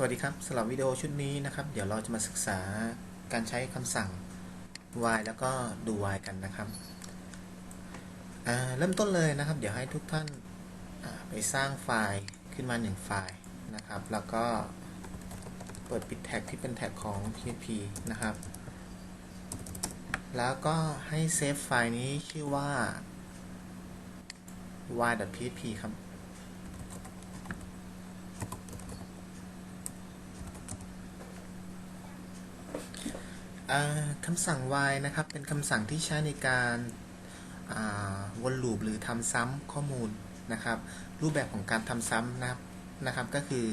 สวัสดีครับสำหรับวิดีโอชุดนี้นะครับ เดี๋ยวเราจะมาศึกษาการใช้คำสั่ง while แล้วก็ดู while กันนะครับเริ่มต้นเลยนะครับ เดี๋ยวให้ทุกท่านไปสร้างไฟล์ขึ้นมา 1 ไฟล์นะครับ แล้วก็เปิดปิดแท็กที่เป็นแท็กของ PHP นะครับ แล้วก็ให้เซฟไฟล์นี้ชื่อว่า while.php ครับ คำสั่ง while นะครับ เป็นคำสั่งที่ใช้ในการาวนลูปหรือทำซ้ำข้อมูลนะครับ รูปแบบของการทำซ้ำนะครับนะครับ ก็คือ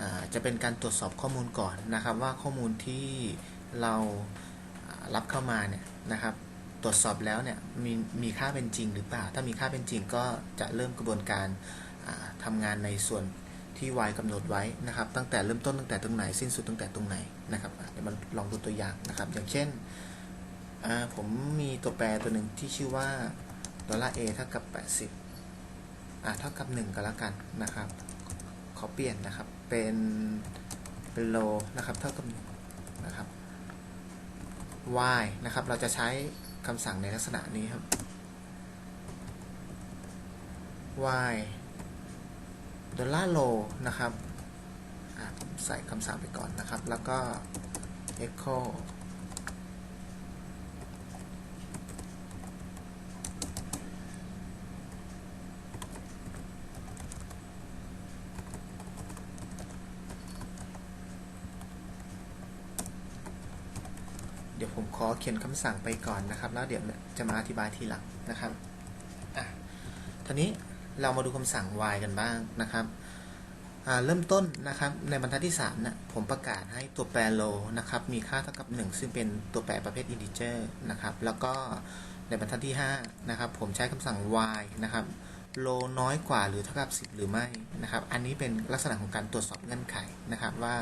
อจะเป็นการตรวจสอบข้อมูลก่อนนะครับ ว่าข้อมูลที่เรารับเข้ามาเนี่ยนะครับตรวจสอบแล้วเนี่ยมีมีค่าเป็นจริงหรือเปล่า ถ้ามีค่าเป็นจริงก็จะเริ่มกระบวนการาทำงานในส่วน ที่ y กำหนดไว้นะครับ ตั้งแต่เริ่มต้นตั้งแต่ตรงไหนสิ้นสุดตั้งแต่ตรงไหนนะครับเดี๋ยวมาลองดูตัวอย่างนะครับ อย่างเช่นผมมีตัวแปรตัวหนึ่งที่ชื่อว่าดอลลาร์ a เท่ากับ 80อ่าเท่ากับ 1 ก็แล้วกันนะครับ ขอเปลี่ยนนะครับ เป็นเป็นโลนะครับ เท่ากับนะครับ y นะครับ เราจะใช้คำสั่งในลักษณะนี้ครับ y ดอลลาร์โลนะครับผมใส่คำสั่งไปก่อนนะครับ แล้วก็ echo เดี๋ยวผมขอเขียนคำสั่งไปก่อนนะครับ แล้วเดี๋ยวจะมาอธิบายทีหลังนะครับอะทีนี้ เรามาดูคำสั่ง y กันบ้างนะครับเริ่มต้นนะครับในบรรทัดที่3นะผมประกาศให้ตัวแปร low นะครับมีค่าเท่ากับ 1 ซึ่งเป็นตัวแปรประเภท integer นะครับแล้วก็ในบรรทัดที่5นะครับผมใช้คำสั่ง y นะครับ low น้อยกว่าหรือเท่ากับ 10 หรือไม่นะครับอันนี้เป็นลักษณะของการตรวจสอบเงื่อนไขนะครับว่า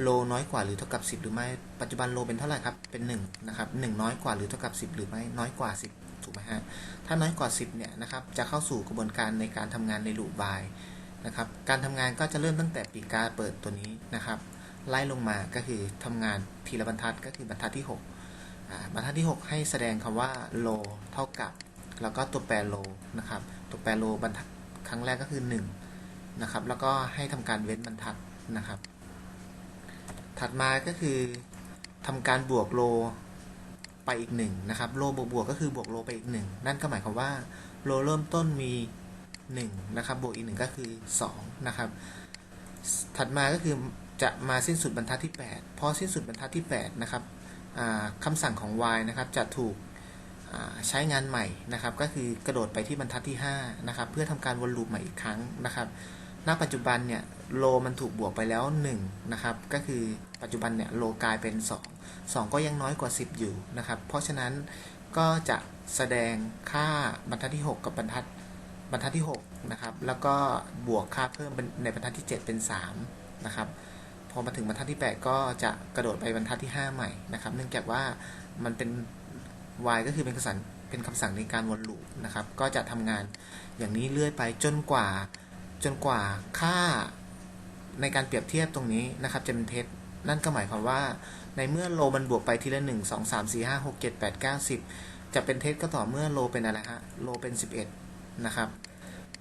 โลน้อยกว่าหรือเท่ากับ 10 หรือไม่ ปัจจุบันโลเป็นเท่าไหร่ครับ เป็น1นะครับ1น้อยกว่าหรือเท่ากับ 10 หรือไม่ น้อยกว่า 10 ถูกไหมฮะ ถ้าน้อยกว่า 10 เนี่ยนะครับจะเข้าสู่กระบวนการในการทำงานในลูปบายนะครับ การทำงานก็จะเริ่มตั้งแต่ปีกาเปิดตัวนี้นะครับ ไล่ลงมาก็คือทำงานทีละบรรทัดก็คือบรรทัดที่ 6 บรรทัดที่ 6 ให้แสดงคำว่าโลเท่ากับ แล้วก็ตัวแปรโลนะครับ ตัวแปรโลบรรทัดครั้งแรกก็คือ1นะครับ แล้วก็ให้ทำการเว้นบรรทัดนะครับ ถัดมาก็คือทำการบวกโล ไปอีกหนึ่งนะครับโลบวกบวกก็คือบวกโลไปอีกหนึ่งนั่นก็หมายความว่าโลเริ่มต้นมี1นะครับบวกอีกหนึ่งก็คือ2นะครับถัดมาก็คือจะมาสิ้นสุดบรรทัดที่ 8 พอสิ้นสุดบรรทัดที่8นะครับคำสั่งของ y นะครับจะถูกใช้งานใหม่นะครับ ก็คือกระโดดไปที่บรรทัดที่5นะครับเพื่อทำการวนลูปใหม่อีกครั้งนะครับ ณปัจจุบันเนี่ยโลมันถูกบวกไปแล้ว1นะครับ ก็คือปัจจุบันเนี่ยโลกลายเป็น 2 2 ก็ยังน้อยกว่า 10 อยู่นะครับ เพราะฉะนั้นก็จะแสดงค่าบรรทัดที่ 6 กับบรรทัดบรรทัดที่6นะครับ แล้วก็บวกค่าเพิ่มในบรรทัดที่ 7 เป็น3นะครับ พอมาถึงบรรทัดที่ 8 ก็จะกระโดดไปบรรทัดที่ 5 ใหม่นะครับ เนื่องจากว่ามันเป็น y ก็คือเป็นคำสั่งเป็นคำสั่งในการวนลูปนะครับ ก็จะทำงานอย่างนี้เรื่อยไปจนกว่า จนกว่าค่าในการเปรียบเทียบตรงนี้นะครับ จะเป็นเท็จ นั่นก็หมายความว่า ในเมื่อโลมันบวกไปทีละ 1 2 3 4 5 6 7 8 9 10 จะเป็นเท็จก็ต่อเมื่อโลเป็นอะไรฮะโลเป็น 11 นะครับ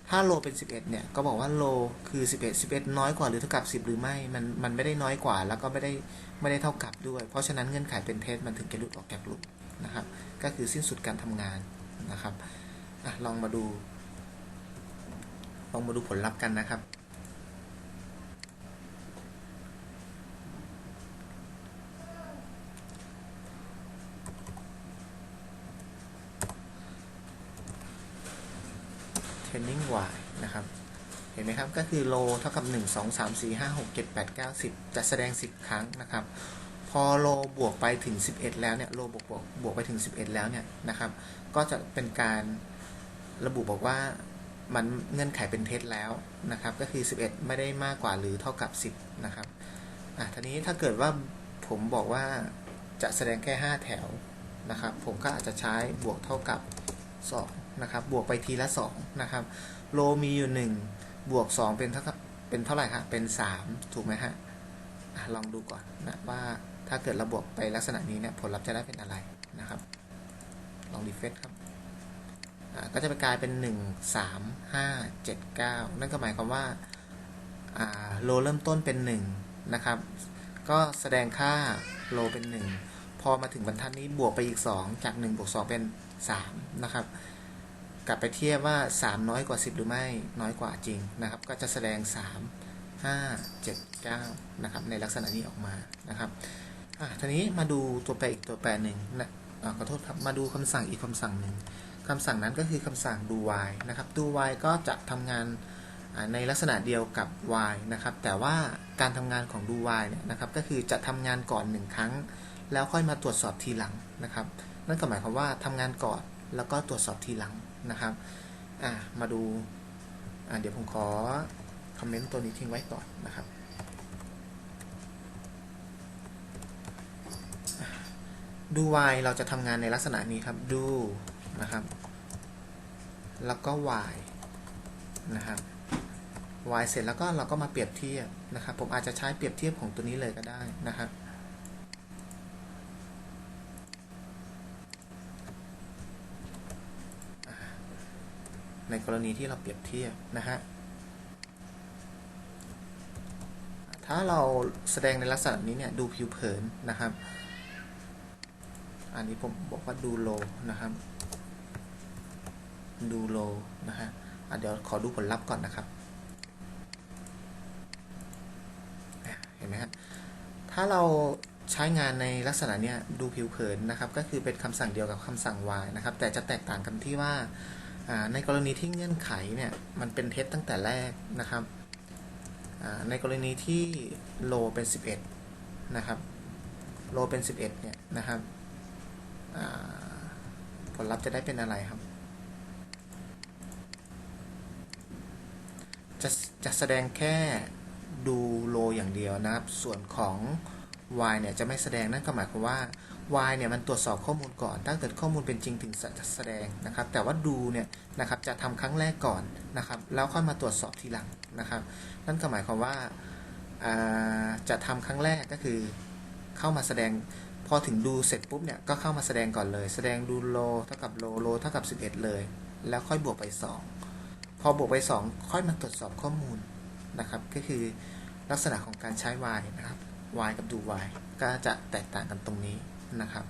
ถ้าโลเป็น 11 เนี่ย ก็บอกว่าโลคือ 11 11 น้อยกว่าหรือเท่ากับ 10 หรือไม่ มันมันไม่ได้น้อยกว่า แล้วก็ไม่ได้ไม่ได้เท่ากับด้วย เพราะฉะนั้นเงื่อนไขเป็นเท็จมันถึงจะหลุดออกจากลูปนะครับ ก็คือสิ้นสุดการทำงานนะครับอลองมาดู ลองมาดูผลลัพธ์กันนะครับ training y นะครับ เห็นไหมครับ ก็คือโลเท่ากับ 1 2 3 4 5 6 7 8 9 10 จะแสดง 10 ครั้งนะครับ พอโลบวกไปถึง 11 แล้วเนี่ย โลบวกบวกบวกไปถึง 11 แล้วเนี่ยนะครับ ก็จะเป็นการระบุบอกว่า มันเงื่อนไขเป็นเท็จแล้วนะครับ ก็คือ 11 ไม่ได้มากกว่าหรือเท่ากับ 10 นะครับอะทีนี้ถ้าเกิดว่าผมบอกว่าจะแสดงแค่ 5 แถวนะครับ ผมก็อาจจะใช้บวกเท่ากับ 2 นะครับ บวกไปทีละ 2 นะครับ โลมีอยู่ 1 บวก 2 เป็นเท่ากับเป็นเท่าไหร่ครับเป็น 3 ถูกไหมฮะอะลองดูก่อนนะว่าถ้าเกิดระบวกไปลักษณะนี้เนี่ยผลลัพธ์จะได้เป็นอะไรนะครับ ลองรีเฟรชครับ ก็จะไปกลายเป็น 1 3 5 7 9 นั่นก็หมายความว่าโลเริ่มต้นเป็น 1 นะครับ ก็แสดงค่าโลเป็น 1 พอมาถึงบรรทัดนี้บวกไปอีก 2 จาก 1 บวก 2 เป็น 3 นะครับ กลับไปเทียบว่า 3 น้อยกว่า 10 หรือไม่น้อยกว่าจริงนะครับ ก็จะแสดง 3 5 7 9 นะครับ ในลักษณะนี้ออกมานะครับอะทีนี้มาดูตัวแปรอีกตัวแปรหนึ่งนะอ่าขอโทษครับ มาดูคำสั่งอีกคำสั่งหนึ่ง คำสั่งนั้นก็คือคำสั่ง do while นะครับ do while ก็จะทำงานในลักษณะเดียวกับ while นะครับ แต่ว่าการทำงานของ do while เนี่ยนะครับ ก็คือจะทำงานก่อนหนึ่งครั้ง แล้วค่อยมาตรวจสอบทีหลังนะครับ นั่นก็หมายความว่าทำงานก่อนแล้วก็ตรวจสอบทีหลังนะครับมาดูเดี๋ยวผมขอคอมเมนต์ตัวนี้ทิ้งไว้ก่อนนะครับ do while เราจะทำงานในลักษณะนี้ครับ do นะครับ แล้วก็ while นะครับ while เสร็จแล้วก็เราก็มาเปรียบเทียบนะครับ ผมอาจจะใช้เปรียบเทียบของตัวนี้เลยก็ได้นะครับในกรณีที่เราเปรียบเทียบนะฮะ ถ้าเราแสดงในลักษณะนี้เนี่ยดูผิวเผินนะครับ อันนี้ผมบอกว่าดูโลนะครับ ดูโลนะฮะเดี๋ยวขอดูผลลัพธ์ก่อนนะครับ เห็นไหมฮะถ้าเราใช้งานในลักษณะเนี้ยดูผิวเผินนะครับ ก็คือเป็นคำสั่งเดียวกับคำสั่ง y นะครับ แต่จะแตกต่างกันที่ว่าในกรณีที่เงื่อนไขเนี่ยมันเป็นเท็จตั้งแต่แรกนะครับในกรณีที่โลเป็น 11 นะครับโลเป็น 11 เนี่ยนะครับผลลัพธ์จะได้เป็นอะไรครับ จะจะแสดงแค่ดูโลอย่างเดียวนะครับ ส่วนของ y เนี่ยจะไม่แสดงนั่นก็หมายความว่า y เนี่ยมันตรวจสอบข้อมูลก่อน ถ้าเกิดข้อมูลเป็นจริงถึงจะแสดงนะครับ แต่ว่าดูเนี่ยนะครับจะทำครั้งแรกก่อนนะครับ แล้วค่อยมาตรวจสอบทีหลังนะครับ นั่นก็หมายความว่าจะทำครั้งแรกก็คือเข้ามาแสดงพอถึงดูเสร็จปุ๊บเนี่ยก็เข้ามาแสดงก่อนเลย แสดงดูโลเท่ากับโลโลเท่ากับ 11 เลย แล้วค่อยบวกไป 2 พอบวกไป 2 ค่อยมาตรวจสอบข้อมูลนะครับ ก็คือลักษณะของการใช้ y นะครับ y กับดู y ก็จะแตกต่างกันตรงนี้นะครับ